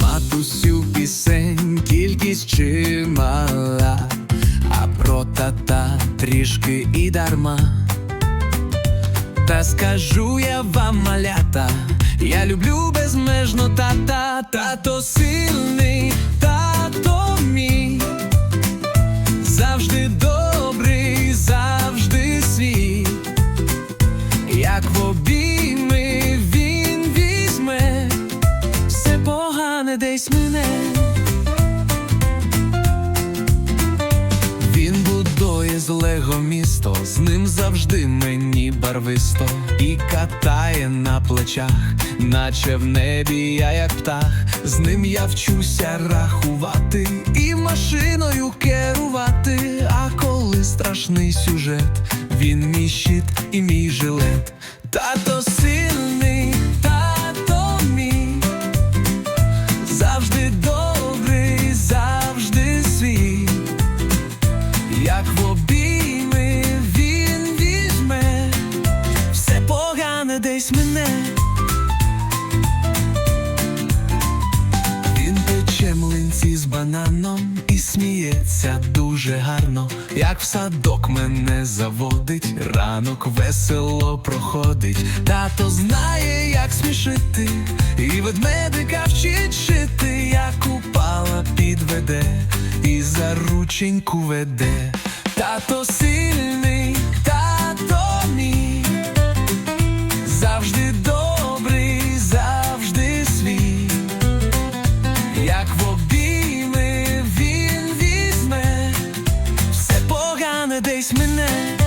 матусю пісень, кількість чимала, а про тата трішки і дарма. Та скажу я вам, малята, я люблю безмежно тата, тато сильний, десь мене. Він будує з лего місто, з ним завжди мені барвисто і катає на плечах, наче в небі я як птах. З ним я вчуся рахувати і машиною керувати. А коли страшний сюжет, він мій щит і мій жилет. Обійми він візьме, все погане десь мене. Він пече млинці з бананом і сміється дуже гарно, як в садок мене заводить, ранок весело проходить. Тато знає, як смішити, і ведмедика вчить шити, як упала, підведе, і за рученьку веде тато сильний, тато мій завжди добрий, завжди свій, як в обійми він візьме, все погане десь мене.